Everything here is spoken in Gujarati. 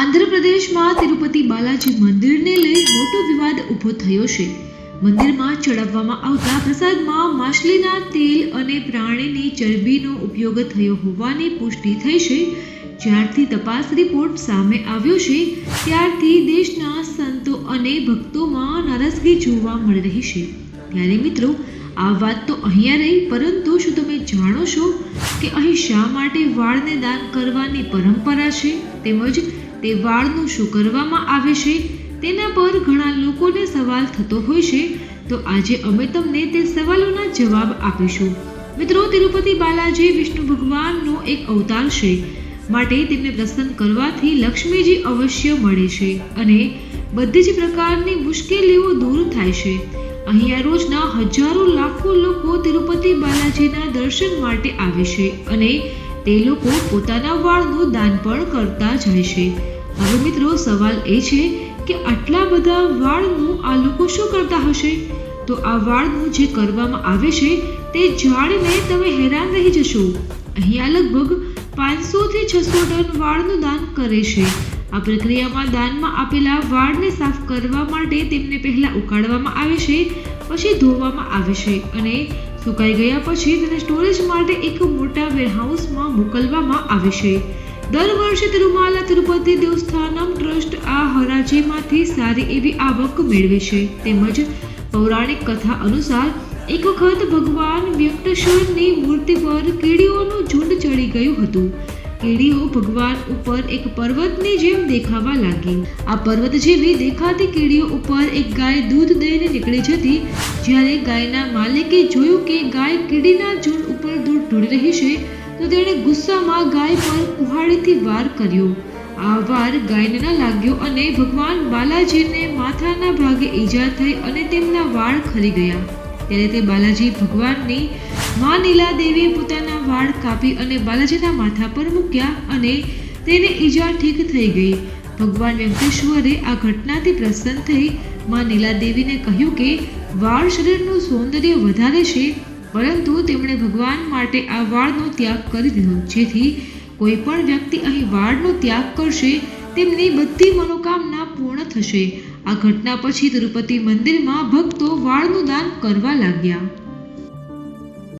આંધ્રપ્રદેશમાં તિરુપતિ બાલાજી મંદિરને લઈ મોટો વિવાદ ઊભો થયો છે. મંદિરમાં ચડાવવામાં આવતા પ્રસાદમાં માછલીના તેલ અને પ્રાણીની ચરબીનો ઉપયોગ થયો હોવાની પુષ્ટિ થઈ છે. જ્યારથી તપાસ રિપોર્ટ સામે આવ્યો છે, ત્યારથી દેશના સંતો અને ભક્તોમાં નારાજગી જોવા મળી રહી છે. ત્યારે મિત્રો, આ વાત તો અહીંયા રહી, પરંતુ શું તમે જાણો છો કે અહીં શા માટે વાળને દાન કરવાની પરંપરા છે? તેમજ તે વાળનું શું કરવામાં આવે છે તેના પર ઘણા લોકોને સવાલ થતો હોય છે, તો આજે અમે તમને તે સવાલોના જવાબ આપીશું. મિત્રો, તિરુપતિ બાલાજી વિષ્ણુ ભગવાનનો એક અવતાર છે, માટે તેમને પ્રસન્ન કરવાથી લક્ષ્મીજી અવશ્ય મળે છે અને બધી જ પ્રકારની મુશ્કેલીઓ દૂર થાય છે. અહીંયા રોજના હજારો લાખો લોકો તિરુપતિ બાલાજીના દર્શન માટે આવે છે અને તે લોકો પોતાના વાળનું દાન પણ કરતા જાય છે. હવે મિત્રો, સવાલ એ છે કે આટલા બધા વાળનું આ લોકો શું કરતા હશે? તો આ વાળનું જે કરવામાં આવે છે, તે જાણીને તમે હેરાન રહી જશો. અહીંયા લગભગ પાંચસોથી છસો ટન વાળનું દાન કરે છે. આ પ્રક્રિયામાં દાનમાં આપેલા વાળને સાફ કરવા માટે તેમને પહેલા ઉકાળવામાં આવે છે, પછી ધોવામાં આવે છે અને સુકાઈ ગયા પછી તેને સ્ટોરેજ માટે એક મોટા વેરહાઉસમાં મોકલવામાં આવે દર વર્ષે તિરુમાલા, તિરુપતિ દેવસ્થાનમ ટ્રસ્ટ આ હરાજીમાંથી સારી એવી આવક મેળવે છે. તેમજ પૌરાણિક કથા અનુસાર, એક વખત ભગવાન વ્યક્તેશ્વરની મૂર્તિ પર કીડીઓનું ઝુંડ ચડી ગયું હતું. કીડીઓ ભગવાન ઉપર એક પર્વતની જેમ દેખાવા લાગી. આ પર્વત જેવી દેખાતી કીડીઓ ઉપર એક ગાય દૂધ દઈને નીકળી જતી જ્યારે ગાયના માલિકે જોયું કે ગાય કીડીના ઝૂંડ ઉપર દૂર ઢોળી રહી છે, તો તેણે ગુસ્સામાં ગાય પર કુહાડીથી વાર કર્યો. આ વાર ગાયને ન લાગ્યો અને ભગવાન બાલાજીને માથાના ભાગે ઈજા થઈ અને તેમના વાળ ખરી ગયા. ત્યારે તે બાલાજી ભગવાનની મા નીલા દેવીએ પોતાના વાળ કાપી અને બાલાજીના માથા પર મૂક્યા અને તેને ઈજા ઠીક થઈ ગઈ. ભગવાન વેંકટેશ્વરે આ ઘટનાથી પ્રસન્ન થઈ મા નીલા દેવીને કહ્યું કે વાળ શરીરનું સૌંદર્ય વધારે છે, પરંતુ તેમણે ભગવાન માટે આ વાળનો ત્યાગ કરી દીધો. જેથી કોઈ પણ વ્યક્તિ અહીં વાળનો ત્યાગ કરશે, તેમની બધી મનોકામના પૂર્ણ થશે. આ ઘટના પછી તિરુપતિ મંદિરમાં ભક્તો વાળનું દાન કરવા લાગ્યા.